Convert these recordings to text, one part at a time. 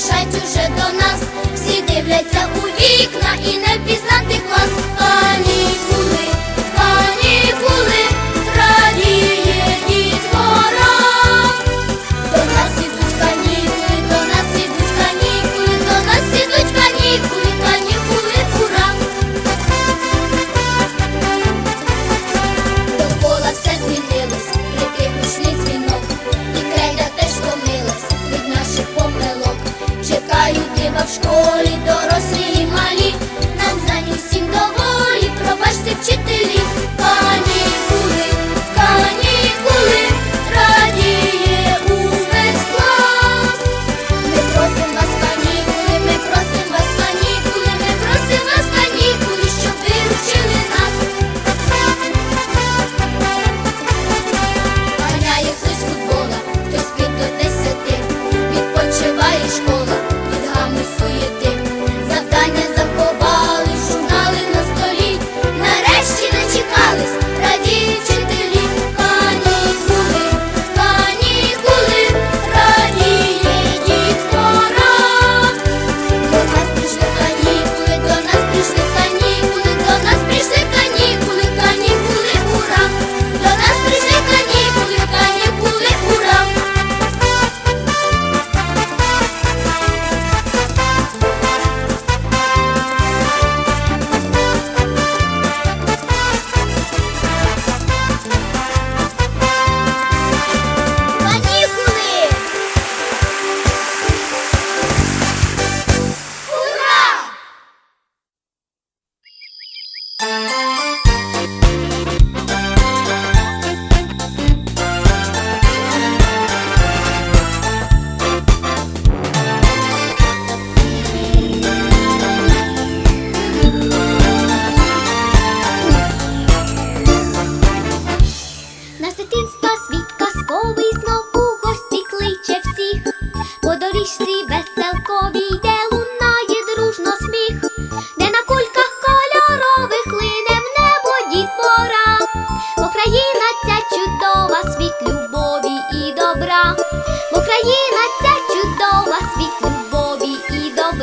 спішать уже до нас, всі дивляться у вікна і не. в школі до.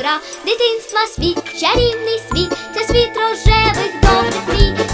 добра, дитинства світ, чарівний світ, це світ рожевих добрих мрій.